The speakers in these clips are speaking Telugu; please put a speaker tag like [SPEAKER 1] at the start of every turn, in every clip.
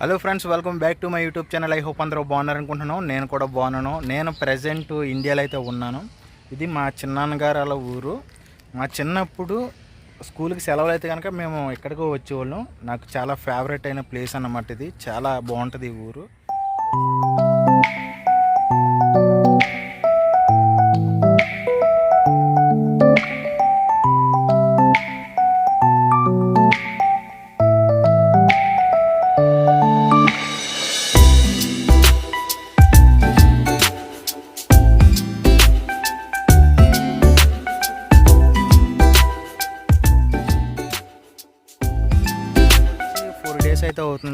[SPEAKER 1] Hello friends welcome back to my YouTube channel I hope అందరూ బాగున్నారనుకుంటున్నాను. నేను కూడా బాగున్నాను. నేను ప్రజెంట్ ఇండియాలో అయితే ఉన్నాను. ఇది మా చిన్నాన్నగారు అలా ఊరు. మా చిన్నప్పుడు స్కూల్కి సెలవులు అయితే కనుక మేము ఎక్కడికో వచ్చేవాళ్ళం. నాకు చాలా ఫేవరెట్ అయిన ప్లేస్ అన్నమాట ఇది. చాలా బాగుంటుంది ఈ ఊరు.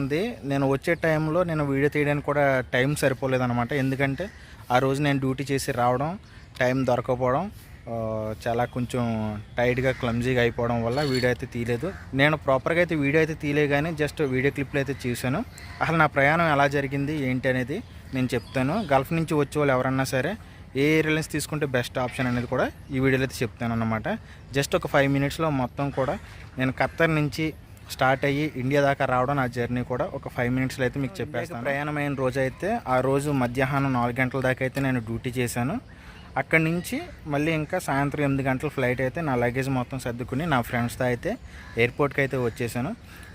[SPEAKER 1] ఉంది. నేను వచ్చే టైంలో నేను వీడియో తీయడానికి కూడా టైం సరిపోలేదన్నమాట. ఎందుకంటే ఆ రోజు నేను డ్యూటీ చేసి రావడం టైం దొరకపోవడం చాలా కొంచెం టైట్గా క్లమ్జీగా అయిపోవడం వల్ల వీడియో అయితే తీయలేదు. నేను ప్రాపర్గా అయితే వీడియో అయితే తీయలే కానీ జస్ట్ వీడియో క్లిప్లు అయితే చూశాను. అసలు నా ప్రయాణం ఎలా జరిగింది ఏంటి అనేది నేను చెప్తాను. గల్ఫ్ నుంచి వచ్చే వాళ్ళు ఎవరన్నా సరే ఏ ఎయిర్లైన్స్ తీసుకుంటే బెస్ట్ ఆప్షన్ అనేది కూడా ఈ వీడియోలో అయితే చెప్తాను అన్నమాట జస్ట్ ఒక ఫైవ్ మినిట్స్లో మొత్తం కూడా నేను ఖత్తర్ నుంచి స్టార్ట్ అయ్యి ఇండియా దాకా రావడం నా జర్నీ కూడా ఒక ఫైవ్ మినిట్స్లో అయితే మీకు చెప్పేస్తాను. ప్రయాణమైన రోజు అయితే ఆ రోజు మధ్యాహ్నం నాలుగు గంటల దాకా అయితే నేను డ్యూటీ చేశాను. అక్కడి నుంచి మళ్ళీ ఇంకా సాయంత్రం ఎనిమిది గంటల ఫ్లైట్ అయితే నా లగేజ్ మొత్తం సర్దుకుని నా ఫ్రెండ్స్తో అయితే ఎయిర్పోర్ట్కి అయితే వచ్చేసాను.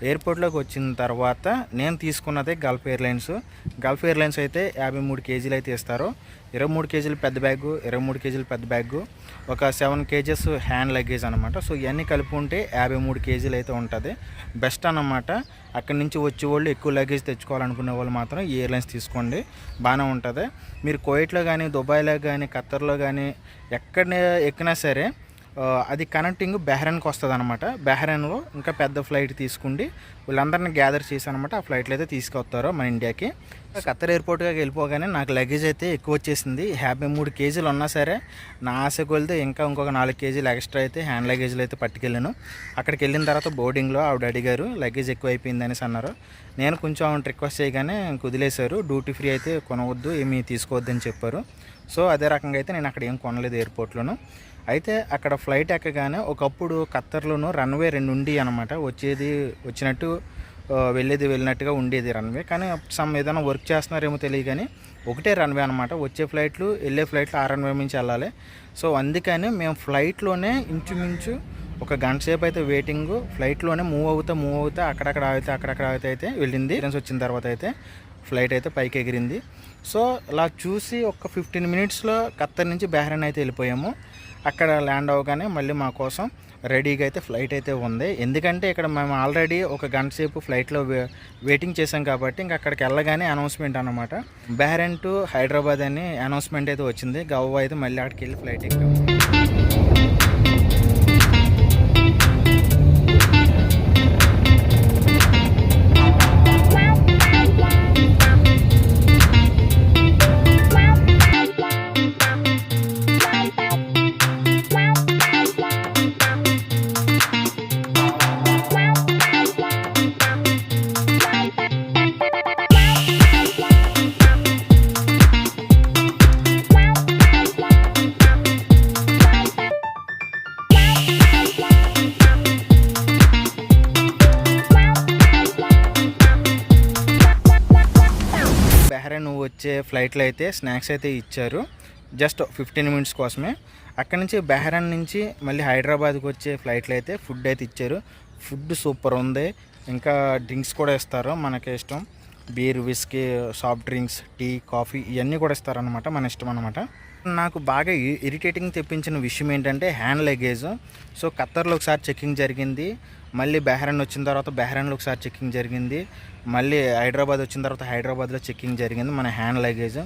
[SPEAKER 1] ఎయిర్పోర్ట్లోకి వచ్చిన తర్వాత నేను తీసుకున్నదే గల్ఫ్ ఎయిర్లైన్స్. గల్ఫ్ ఎయిర్లైన్స్ అయితే యాభై మూడు కేజీలు అయితే ఇస్తారు. ఇరవై మూడు కేజీలు పెద్ద బ్యాగు ఇరవై మూడు కేజీలు పెద్ద బ్యాగు ఒక సెవెన్ కేజెస్ హ్యాండ్ లగేజ్ అనమాట సో ఇవన్నీ కలిపి ఉంటే యాభై మూడు కేజీలు అయితే ఉంటుంది. బెస్ట్ అనమాట అక్కడి నుంచి వచ్చే వాళ్ళు ఎక్కువ లగేజ్ తెచ్చుకోవాలనుకునే వాళ్ళు మాత్రం ఈ ఎయిర్లైన్స్ తీసుకోండి. బాగానే ఉంటుంది. మీరు కోయిట్లో కానీ దుబాయ్లో కానీ ఖత్తర్లో కానీ ఎక్కడ ఎక్కినా సరే అది కనెక్టింగ్ బెహ్రెన్కి వస్తుంది అనమాట బెహ్రెన్లో ఇంకా పెద్ద ఫ్లైట్ తీసుకుండి వీళ్ళందరినీ గ్యాదర్ చేసి అనమాట ఆ ఫ్లైట్లో అయితే తీసుకొస్తారు మన ఇండియాకి. ఖత్తర్ ఎయిర్పోర్ట్గా వెళ్ళిపోగానే నాకు లగేజ్ అయితే ఎక్కువ వచ్చేసింది. యాభై మూడు కేజీలు ఉన్నా సరే నా ఆశకు వెళ్తే ఇంకా ఇంకొక నాలుగు కేజీలు ఎక్స్ట్రా అయితే హ్యాండ్ లగేజ్లు అయితే పట్టుకెళ్ళాను. అక్కడికి వెళ్ళిన తర్వాత బోర్డింగ్లో ఆవిడ అడిగారు లగేజ్ ఎక్కువ అయిపోయింది అనేసి అన్నారు. నేను కొంచెం ఆవిడ రిక్వెస్ట్ చేయగానే కుదిలేశారు డ్యూటీ ఫ్రీ అయితే కొనవద్దు ఏమీ తీసుకోవద్దని చెప్పారు. సో అదే రకంగా అయితే నేను అక్కడ ఏం కొనలేదు ఎయిర్పోర్ట్లోను అయితే అక్కడ ఫ్లైట్ ఎక్కగానే ఒకప్పుడు ఖత్తర్లోను రన్వే రెండు ఉండి అనమాట. వచ్చేది వచ్చినట్టు వెళ్ళేది వెళ్ళినట్టుగా ఉండేది రన్వే. కానీ సమ్ ఏదైనా వర్క్ చేస్తున్నారేమో తెలియదు కానీ ఒకటే రన్వే అనమాట. వచ్చే ఫ్లైట్లు వెళ్ళే ఫ్లైట్లు ఆ రన్వే నుంచి వెళ్ళాలి. సో అందుకని మేము ఫ్లైట్లోనే ఇంచుమించు ఒక గంట సేపు అయితే వెయిటింగ్. ఫ్లైట్లోనే మూవ్ అవుతా మూవ్ అవుతా అక్కడక్కడ ఆగితే అక్కడక్కడ ఆగితే అయితే వెళ్ళింది. ఫ్రెండ్స్ వచ్చిన తర్వాత అయితే ఫ్లైట్ అయితే పైకి ఎగిరింది. సో అలా చూసి ఒక ఫిఫ్టీన్ మినిట్స్లో ఖత్తర్ నుంచి బెహ్రెన్ అయితే వెళ్ళిపోయాము. అక్కడ ల్యాండ్ అవ్వగానే మళ్ళీ మా కోసం రెడీగా అయితే ఫ్లైట్ అయితే ఉంది. ఎందుకంటే ఇక్కడ మేము ఆల్రెడీ ఒక గంట సేపు ఫ్లైట్లో వెయిటింగ్ చేసాం కాబట్టి ఇంకా అక్కడికి వెళ్ళగానే అనౌన్స్మెంట్ అనమాట బెహ్రెన్ టు హైదరాబాద్ అని అనౌన్స్మెంట్ అయితే వచ్చింది. గవ్వ అయితే మళ్ళీ అక్కడికి వెళ్ళి ఫ్లైట్ ఎక్కాము. వచ్చే ఫ్లైట్లో అయితే స్నాక్స్ అయితే ఇచ్చారు. జస్ట్ ఫిఫ్టీన్ మినిట్స్ కోసమే. అక్కడ నుంచి బెహరాన్ నుంచి మళ్ళీ హైదరాబాద్కి వచ్చే ఫ్లైట్లో అయితే ఫుడ్ అయితే ఇచ్చారు. ఫుడ్ సూపర్ ఉంది. ఇంకా డ్రింక్స్ కూడా ఇస్తారు మనకి ఇష్టం. Beer whisky soft drinks tea coffee ఇవన్నీ కూడా ఇస్తారనమాట మన ఇష్టం అనమాట నాకు బాగా ఇరిటేటింగ్ తెప్పించిన విషయం ఏంటంటే హ్యాండ్ లగేజ్. సో ఖత్తర్లో ఒకసారి చెకింగ్ జరిగింది. మళ్ళీ బెహ్రాన్ వచ్చిన తర్వాత బెహ్రాన్లో ఒకసారి చెకింగ్ జరిగింది. మళ్ళీ హైదరాబాద్ వచ్చిన తర్వాత హైదరాబాద్లో చెక్కింగ్ జరిగింది మన hand luggage.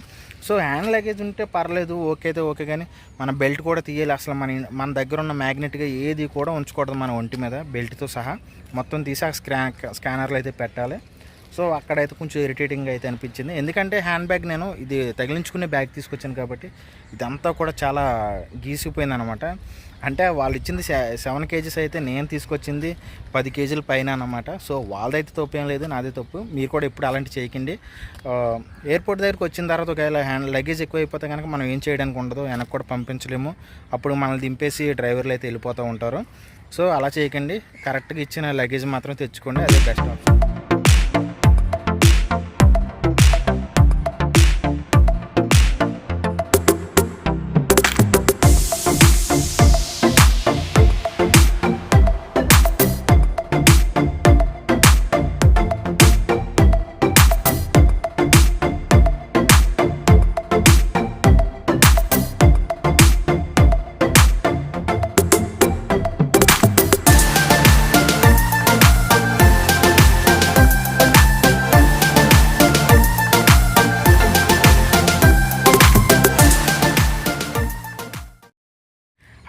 [SPEAKER 1] So hand luggage ఉంటే పర్లేదు ఓకే అయితే ఓకే కానీ మన బెల్ట్ కూడా తీయాలి. అసలు మన మన దగ్గర ఉన్న మ్యాగ్నెట్గా ఏది కూడా ఉంచకూడదు మన ఒంటి మీద బెల్ట్తో సహా. మొత్తం తీసి ఆ స్క్రా స్కానర్లు అయితే పెట్టాలి. సో అక్కడైతే కొంచెం ఇరిటేటింగ్ అయితే అనిపించింది. ఎందుకంటే హ్యాండ్ బ్యాగ్ నేను ఇది తగిలించుకునే బ్యాగ్ తీసుకొచ్చాను కాబట్టి ఇదంతా కూడా చాలా గీసిపోయింది అనమాట అంటే వాళ్ళు ఇచ్చింది సెవెన్ కేజీస్ అయితే నేను తీసుకొచ్చింది పది కేజీల పైన అనమాట సో వాళ్ళదైతే తప్పు ఏం లేదు నాదే తప్పు. మీరు కూడా ఎప్పుడు అలాంటి చేయకండి. ఎయిర్పోర్ట్ దగ్గరికి వచ్చిన తర్వాత ఒకవేళ హ్యాండ్ లగేజ్ ఎక్కువ అయిపోతే కనుక మనం ఏం చేయడానికి ఉండదు వెనక్కి కూడా పంపించలేము. అప్పుడు మనల్ని దింపేసి డ్రైవర్లు అయితే వెళ్ళిపోతూ ఉంటారు. సో అలా చేయకండి. కరెక్ట్గా ఇచ్చిన లగేజ్ మాత్రం తెచ్చుకోండి అదే బెస్ట్ ఆప్షన్.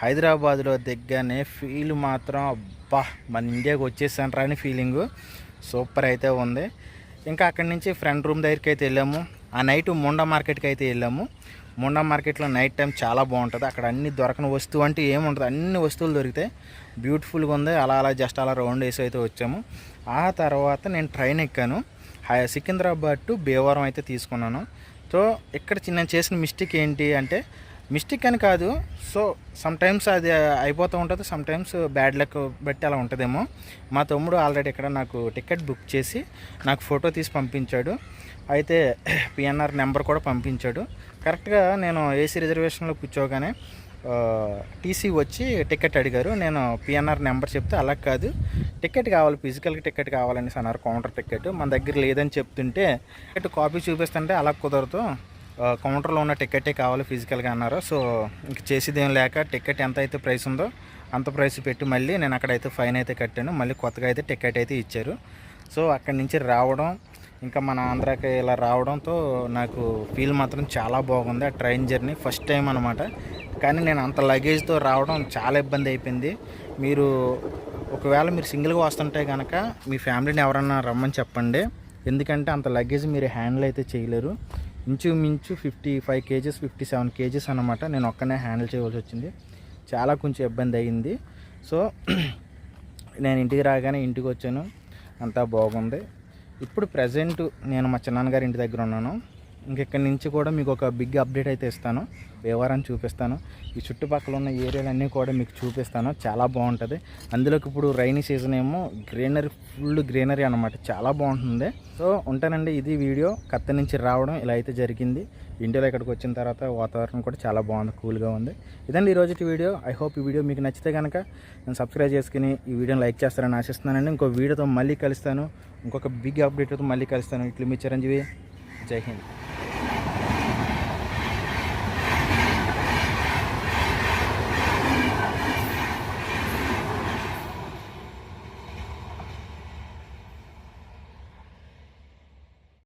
[SPEAKER 1] హైదరాబాద్లో దిగ్గానే ఫీల్ మాత్రం అబ్బా మన ఇండియాకి వచ్చేసాను రాని ఫీలింగు సూపర్ అయితే ఉంది. ఇంకా అక్కడి నుంచి ఫ్రంట్ రూమ్ దగ్గరికి అయితే వెళ్ళాము. ఆ నైట్ ముండా మార్కెట్కి అయితే వెళ్ళాము. ముండా మార్కెట్లో నైట్ టైం చాలా బాగుంటుంది. అక్కడ అన్ని దొరకని వస్తువు అంటే ఏముంటుంది అన్ని వస్తువులు దొరికితే బ్యూటిఫుల్గా ఉంది. అలా అలా జస్ట్ అలా రౌండ్ వేసి అయితే వచ్చాము. ఆ తర్వాత నేను ట్రైన్ ఎక్కాను. హై- సికింద్రాబాద్ టు భీమవరం అయితే తీసుకున్నాను. సో ఇక్కడ చిన్న చేసిన మిస్టేక్ ఏంటి అంటే మిస్టేక్ అని కాదు. సో సమ్టైమ్స్ అది అయిపోతూ ఉంటుంది. సమ్టైమ్స్ బ్యాడ్ లక్ బట్టి అలా ఉంటుందేమో. మా తమ్ముడు ఆల్రెడీ ఇక్కడ నాకు టికెట్ బుక్ చేసి నాకు ఫోటో తీసి పంపించాడు. అయితే పిఎన్ఆర్ నెంబర్ కూడా పంపించాడు. కరెక్ట్గా నేను ఏసీ రిజర్వేషన్లో కూర్చోగానే టీసీ వచ్చి టికెట్ అడిగారు. నేను పిఎన్ఆర్ నెంబర్ చెప్తే అలా కాదు. టికెట్ కావాలి ఫిజికల్గా టికెట్ కావాలని అన్నారు కౌంటర్ టికెట్ మన దగ్గర లేదని చెప్తుంటే టికెట్ కాపీ చూపిస్తుంటే అలా కుదరదు. కౌంటర్లో ఉన్న టికెటే కావాలి ఫిజికల్గా అన్నారు? సో ఇంక చేసేది ఏం లేక టికెట్ ఎంత అయితే ప్రైస్ ఉందో అంత ప్రైస్ పెట్టి మళ్ళీ నేను అక్కడైతే ఫైన్ అయితే కట్టాను. మళ్ళీ కొత్తగా అయితే టికెట్ అయితే ఇచ్చారు. సో అక్కడి నుంచి రావడం ఇంకా మన ఆంధ్రాకి ఇలా రావడంతో నాకు ఫీల్ మాత్రం చాలా బాగుంది ఆ ట్రైన్ జర్నీ. ఫస్ట్ టైం అనమాట కానీ నేను అంత లగేజ్తో రావడం చాలా ఇబ్బంది అయిపోయింది. మీరు ఒకవేళ మీరు సింగిల్గా వస్తుంటే కనుక మీ ఫ్యామిలీని ఎవరన్నా రమ్మని చెప్పండి. ఎందుకంటే అంత లగేజ్ మీరు హ్యాండిల్ అయితే చేయలేరు. ఇంచుమించు fifty five KGs fifty seven KGs అనమాట నేను ఒక్కనే హ్యాండిల్ చేయవలసి వచ్చింది. చాలా కొంచెం ఇబ్బంది అయ్యింది. సో నేను ఇంటికి రాగానే ఇంటికి వచ్చాను. అంతా బాగుంది. ఇప్పుడు ప్రజెంట్ నేను మా చిన్నాన్నగారి ఇంటి దగ్గర ఉన్నాను. ఇంకెక్కడి నుంచి కూడా మీకు ఒక బిగ్ అప్డేట్ అయితే ఇస్తాను. వ్యవహారాన్ని చూపిస్తాను. ఈ చుట్టుపక్కల ఉన్న ఏరియాలన్నీ కూడా మీకు చూపిస్తాను. చాలా బాగుంటుంది. అందులోకి ఇప్పుడు రైనీ సీజన్ ఏమో గ్రీనరీ ఫుల్ గ్రీనరీ అనమాట చాలా బాగుంటుంది. సో ఉంటానండి ఇది వీడియో. కత్త నుంచి రావడం ఇలా అయితే జరిగింది. ఇండియాలో ఇక్కడికి వచ్చిన తర్వాత వాతావరణం కూడా చాలా బాగుంది కూల్గా ఉంది. ఇదండి ఈ వీడియో. ఐ హోప్ ఈ వీడియో మీకు నచ్చితే కనుక నేను సబ్స్క్రైబ్ చేసుకుని ఈ వీడియోని లైక్ చేస్తారని ఆశిస్తున్నానండి. ఇంకో వీడియోతో మళ్ళీ కలుస్తాను. ఇంకొక బిగ్ అప్డేట్తో మళ్ళీ కలుస్తాను. ఇట్లు మీ చిరంజీవి. జై హింద్.